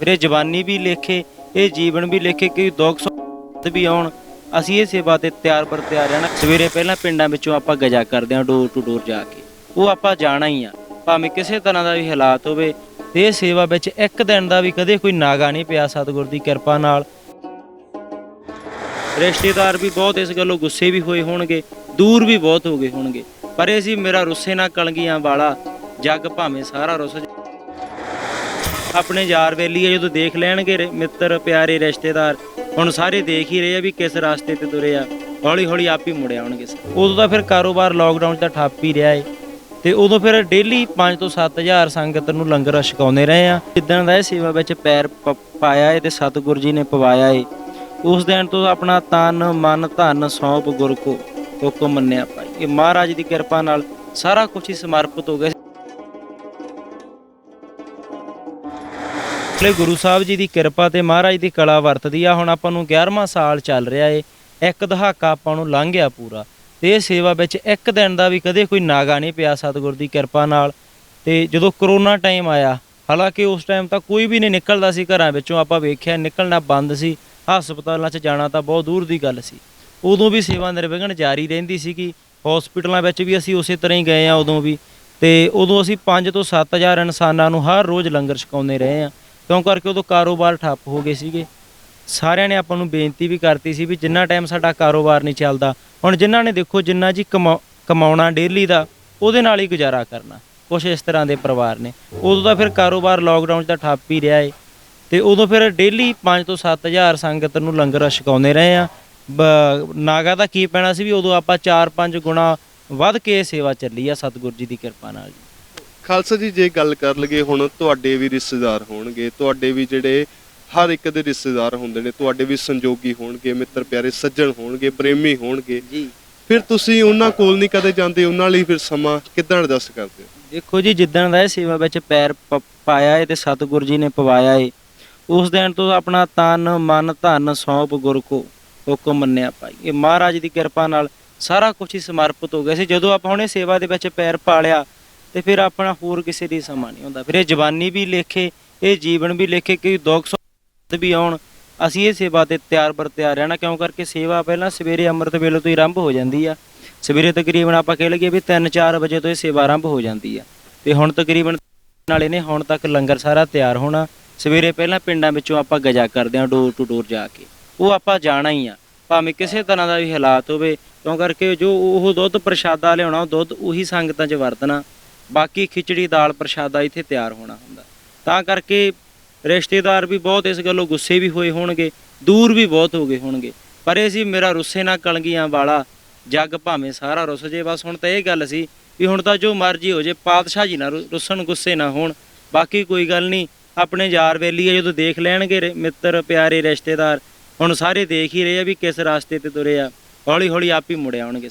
ਵੀਰੇ ਜਵਾਨੀ ਵੀ ਲੇਖੇ, ਇਹ ਜੀਵਨ ਵੀ ਲੇਖੇ ਕਿ ਦੁੱਖ ਸੁੱਖ ਵੀ ਆਉਣ। ਅਸੀਂ ਇਹ ਸੇਵਾ ਤੇ ਤਿਆਰ ਪਰ ਤਿਆਰ ਰਹਿਣਾ। ਸਵੇਰੇ ਪਹਿਲਾਂ ਪਿੰਡਾਂ ਵਿੱਚੋਂ ਆਪਾਂ ਗਜਾ ਕਰਦੇ ਹਾਂ ਡੋਰ ਟੂ ਡੋਰ ਜਾ ਕੇ। ਉਹ ਆਪਾਂ ਜਾਣਾ ਹੀ ਆ। ਭਾਵੇਂ ਕਿਸੇ ਤਰ੍ਹਾਂ ਦਾ ਵੀ ਹਾਲਾਤ ਹੋਵੇ, ਇਹ ਸੇਵਾ ਵਿੱਚ ਇੱਕ ਦਿਨ ਦਾ ਵੀ ਕਦੇ ਕੋਈ ਨਾਗਾ ਨਹੀਂ ਪਿਆ। ਸਤਿਗੁਰ ਦੀ ਕਿਰਪਾ ਨਾਲ। ਰਿਸ਼ਤੇਦਾਰ ਵੀ ਬਹੁਤ ਇਸ ਗੱਲੋਂ ਗੁੱਸੇ ਵੀ ਹੋਏ ਹੋਣਗੇ, ਦੂਰ ਵੀ ਬਹੁਤ ਹੋ ਗਏ ਹੋਣਗੇ। ਪਰ ਇਹ ਸੀ, ਮੇਰਾ ਰੁੱਸੇ ਨਾ ਕਲਗੀਆਂ ਵਾਲਾ, ਜੱਗ ਭਾਵੇਂ ਸਾਰਾ ਰੁੱਸ ਆਪਣੇ ਯਾਰ ਵੇਲੀਏ ਜਦੋਂ ਦੇਖ ਲੈਣਗੇ ਰੇ- ਮਿੱਤਰ, ਪਿਆਰੇ ਰਿਸ਼ਤੇਦਾਰ, ਹੁਣ ਸਾਰੇ ਦੇਖ ਹੀ ਰਹੇ ਆ ਵੀ ਕਿਸ ਰਾਸਤੇ ਤੇ ਤੁਰੇ ਆ। ਹੌਲੀ ਹੌਲੀ ਆਪ ਹੀ ਮੁੜ ਆਉਣਗੇ ਉਦੋਂ ਤਾਂ ਫਿਰ ਕਾਰੋਬਾਰ ਲੋਕਡਾਊਨ 'ਚ ਤਾਂ ਠੱਪ ਹੀ ਰਿਹਾ ਏ। ਤੇ ਉਦੋਂ ਫਿਰ ਡੇਲੀ 5 ਤੋਂ 7000 ਸੰਗਤ ਨੂੰ ਲੰਗਰ ਛਕਾਉਂਦੇ ਰਹੇ ਆ। ਜਿੱਦਣ ਦਾ ਇਹ ਸੇਵਾ ਵਿੱਚ ਪੈਰ ਪ- ਪਾਇਆ ਏ ਤੇ ਸਤਿਗੁਰ ਜੀ ਨੇ ਪਵਾਇਆ ਏ। ਉਸ ਦਿਨ ਤੋਂ ਆਪਣਾ ਤਨ, ਮਨ, ਧਨ, ਸੌਂਪ, ਗੁਰ ਕੋ ਹੁਕਮ ਮੰਨਿਆ ਭਾਈ। ਇਹ ਮਹਾਰਾਜ ਦੀ ਕਿਰਪਾ ਨਾਲ ਸਾਰਾ ਕੁਝ ਹੀ ਸਮਰਪਿਤ ਹੋ ਗਿਆ। ਲਈ ਗੁਰੂ ਸਾਹਿਬ ਜੀ ਦੀ ਕਿਰਪਾ ਤੇ ਮਹਾਰਾਜ ਦੀ ਕਲਾ ਵਰਤਦੀ ਆ, ਹੁਣ ਆਪਾਂ ਨੂੰ 11ਵਾਂ ਸਾਲ ਚੱਲ ਰਿਹਾ ਏ। ਇੱਕ ਦਹਾਕਾ ਆਪਾਂ ਨੂੰ ਲੰਘ ਗਿਆ ਪੂਰਾ। ਤੇ ਇਹ ਸੇਵਾ ਵਿੱਚ ਇੱਕ ਦਿਨ ਦਾ ਵੀ ਕਦੇ ਕੋਈ ਨਾਗਾ ਨਹੀਂ ਪਿਆ ਸਤਿਗੁਰ ਦੀ ਕਿਰਪਾ ਨਾਲ। ਤੇ ਜਦੋਂ ਕਰੋਨਾ ਟਾਈਮ ਆਇਆ, ਹਾਲਾਂਕਿ ਉਸ ਟਾਈਮ ਤਾਂ ਕੋਈ ਵੀ ਨਹੀਂ ਨਿਕਲਦਾ ਸੀ ਘਰਾਂ ਵਿੱਚੋਂ। ਆਪਾਂ ਵੇਖਿਆ ਨਿਕਲਣਾ ਬੰਦ ਸੀ। ਹਸਪਤਾਲਾਂ 'ਚ ਜਾਣਾ ਤਾਂ ਬਹੁਤ ਦੂਰ ਦੀ ਗੱਲ ਸੀ। ਉਦੋਂ ਵੀ ਸੇਵਾ ਨਿਰਵਿਘਨ ਜਾਰੀ ਰਹਿੰਦੀ ਸੀਗੀ। ਹਸਪੀਟਲਾਂ ਵਿੱਚ ਵੀ ਅਸੀਂ ਉਸੇ ਤਰ੍ਹਾਂ ਹੀ ਗਏ ਆ ਉਦੋਂ ਵੀ। ਤੇ ਉਦੋਂ ਅਸੀਂ 5 ਤੋਂ 7000 ਇਨਸਾਨਾਂ ਨੂੰ ਹਰ ਰੋਜ਼ ਲੰਗਰ ਛਕਾਉਂਦੇ ਰਹੇ ਆ। ਕਿਉਂ ਕਰਕੇ ਉਦੋਂ ਕਾਰੋਬਾਰ ਠੱਪ ਹੋ ਗਏ ਸੀਗੇ। ਸਾਰਿਆਂ ਨੇ ਆਪਾਂ ਨੂੰ ਬੇਨਤੀ ਵੀ ਕਰਤੀ ਸੀ ਵੀ ਜਿੰਨਾ ਟਾਈਮ ਸਾਡਾ ਕਾਰੋਬਾਰ ਨਹੀਂ ਚੱਲਦਾ, ਹੁਣ ਜਿਨ੍ਹਾਂ ਨੇ ਦੇਖੋ ਜਿੰਨਾ ਜੀ ਕਮਾ- ਕਮਾਉਣਾ ਡੇਲੀ ਦਾ, ਉਹਦੇ ਨਾਲ ਹੀ ਗੁਜ਼ਾਰਾ ਕਰਨਾ, ਕੁਛ ਇਸ ਤਰ੍ਹਾਂ ਦੇ ਪਰਿਵਾਰ ਨੇ। ਉਦੋਂ ਤਾਂ ਫਿਰ ਕਾਰੋਬਾਰ ਲੋਕਡਾਊਨ 'ਚ ਤਾਂ ਠੱਪ ਹੀ ਰਿਹਾ ਏ। ਤੇ ਉਦੋਂ ਫਿਰ ਡੇਲੀ 5 ਤੋਂ 7000 ਸੰਗਤ ਨੂੰ ਲੰਗਰ ਛਕਾਉਂਦੇ ਰਹੇ ਆ। ਬ- ਨਾਗਾ ਦਾ ਕੀ ਪੈਣਾ ਸੀ ਵੀ ਉਦੋਂ ਆਪਾਂ 4-5 ਗੁਣਾ ਵੱਧ ਕੇ ਇਹ ਸੇਵਾ ਚੱਲੀ ਆ, ਸਤਿਗੁਰੂ ਜੀ ਦੀ ਕਿਰਪਾ ਨਾਲ। ਜੀ ਖਾਲਸਾ ਜੀ ਜੇ ਗੱਲ ਕਰ ਲਈਏ ਹੁਣ ਤੁਹਾਡੇ ਵੀ ਰਿਸ਼ਤੇਦਾਰ ਹੋਣਗੇ ਤੁਹਾਡੇ ਵੀ ਜਿਹੜੇ ਹਰ ਇੱਕ ਦੇ ਰਿਸ਼ਤੇਦਾਰ ਹੁੰਦੇ ਨੇ ਤੁਹਾਡੇ ਵੀ ਸੰਜੋਗੀ ਹੋਣਗੇ ਮਿੱਤਰ ਪਿਆਰੇ ਸੱਜਣ ਹੋਣਗੇ ਪ੍ਰੇਮੀ ਹੋਣਗੇ। ਜੀ। ਫਿਰ ਤੁਸੀਂ ਉਹਨਾਂ ਕੋਲ ਨਹੀਂ ਕਦੇ ਜਾਂਦੇ ਉਹਨਾਂ ਲਈ ਫਿਰ ਸਮਾਂ ਕਿੱਦਾਂ ਐਡਜਸਟ ਕਰਦੇ ਹੋ? ਦੇਖੋ ਜੀ ਜਿੱਦਣ ਦਾ ਇਹ ਸੇਵਾ ਵਿੱਚ ਪੈਰ ਪ- ਪਾਇਆ ਏ ਤੇ ਸਤਿਗੁਰ ਜੀ ਨੇ ਪਵਾਇਆ ਏ ਉਸ ਦਿਨ ਤੋਂ ਆਪਣਾ ਤਨ ਮਨ ਧਨ ਸੌਂਪ ਗੁਰ ਕੋ ਹੁਕਮ ਮੰਨਿਆ ਭਾਈ। ਇਹ ਮਹਾਰਾਜ ਦੀ ਕਿਰਪਾ ਨਾਲ ਸਾਰਾ ਕੁਝ ਹੀ ਸਮਰਪਿਤ ਹੋ ਗਿਆ ਸੀ। ਜਦੋਂ ਆਪਾਂ ਹੁਣ ਇਹ ਸੇਵਾ ਦੇ ਵਿੱਚ ਪੈਰ ਪਾ ਲਿਆ ਤੇ ਫਿਰ ਆਪਣਾ ਹੋਰ ਕਿਸੇ ਦੀ ਸਮਾਂ ਨਹੀਂ ਹੁੰਦਾ। ਫਿਰ ਇਹ ਜਵਾਨੀ ਵੀ ਲੇਖੇ, ਇਹ ਜੀਵਨ ਵੀ ਲੇਖੇ ਕਿ ਦੁੱਖ ਸੁੱਖ ਵੀ ਆਉਣ। ਅਸੀਂ ਇਹ ਸੇਵਾ ਤੇ ਤਿਆਰ ਬਰ ਤਿਆਰ ਰਹਿਣਾ, ਕਿਉਂ ਕਰਕੇ ਸੇਵਾ ਪਹਿਲਾਂ ਸਵੇਰੇ ਅੰਮ੍ਰਿਤ ਵੇਲੇ ਤੋਂ ਹੀ ਆਰੰਭ ਹੋ ਜਾਂਦੀ ਆ। ਸਵੇਰੇ ਤਕਰੀਬਨ ਆਪਾਂ ਕਹਿ ਲਈਏ ਵੀ 3-4 ਵਜੇ ਤੋਂ ਇਹ ਸੇਵਾ ਆਰੰਭ ਹੋ ਜਾਂਦੀ ਆ। ਤੇ ਹੁਣ ਤਕਰੀਬਨ ਨਾਲੇ ਨੇ ਹੁਣ ਤੱਕ ਲੰਗਰ ਸਾਰਾ ਤਿਆਰ ਹੋਣਾ। ਸਵੇਰੇ ਪਹਿਲਾਂ ਪਿੰਡਾਂ ਵਿੱਚੋਂ ਆਪਾਂ ਗਜਾ ਕਰਦੇ ਹਾਂ ਡੋਰ ਟੂ ਡੋਰ ਜਾ ਕੇ। ਉਹ ਆਪਾਂ ਜਾਣਾ ਹੀ ਆ। ਭਾਵੇਂ ਕਿਸੇ ਤਰ੍ਹਾਂ ਦਾ ਵੀ ਹਾਲਾਤ ਹੋਵੇ, ਕਿਉਂ ਕਰਕੇ ਜੋ ਉਹ ਦੁੱਧ ਪ੍ਰਸ਼ਾਦਾ ਲਿਆਉਣਾ ਉਹ ਦੁੱਧ ਉਹੀ ਸੰਗਤਾਂ 'ਚ ਵਰਤਣਾ। ਬਾਕੀ ਖਿਚੜੀ, ਦਾਲ ਪ੍ਰਸ਼ਾਦਾ ਇੱਥੇ ਤਿਆਰ ਹੋਣਾ ਹੁੰਦਾ। ਤਾਂ ਕਰਕੇ ਰਿਸ਼ਤੇਦਾਰ ਵੀ ਬਹੁਤ ਇਸ ਗੱਲੋਂ ਗੁੱਸੇ ਵੀ ਹੋਏ ਹੋਣਗੇ, ਦੂਰ ਵੀ ਬਹੁਤ ਹੋ ਗਏ ਹੋਣਗੇ। ਪਰ ਇਹ ਸੀ ਮੇਰਾ ਰੁੱਸੇ ਨਾ ਕਲਗੀਆਂ ਵਾਲਾ ਜੱਗ ਭਾਵੇਂ ਸਾਰਾ ਰੁੱਸ ਜੇ, ਬਸ ਹੁਣ ਤਾਂ ਇਹ ਗੱਲ ਸੀ ਵੀ ਹੁਣ ਤਾਂ ਜੋ ਮਰਜ਼ੀ ਹੋ ਜੇ, ਪਾਤਸ਼ਾਹ ਜੀ ਨਾ ਰੁ- ਰੁੱਸਣ ਗੁੱਸੇ ਨਾ ਹੋਣ। ਬਾਕੀ ਕੋਈ ਗੱਲ ਨਹੀਂ, ਆਪਣੇ ਯਾਰ ਵੇਲੀਏ ਜਦੋਂ ਦੇਖ ਲੈਣਗੇ ਮਿੱਤਰ, ਪਿਆਰੇ ਰਿਸ਼ਤੇਦਾਰ, ਹੁਣ ਸਾਰੇ ਦੇਖ ਹੀ ਰਹੇ ਆ ਵੀ ਕਿਸ ਰਸਤੇ ਤੇ ਤੁਰੇ ਆ। ਹੌਲੀ ਹੌਲੀ ਆਪ ਹੀ ਮੁੜ ਆਉਣਗੇ।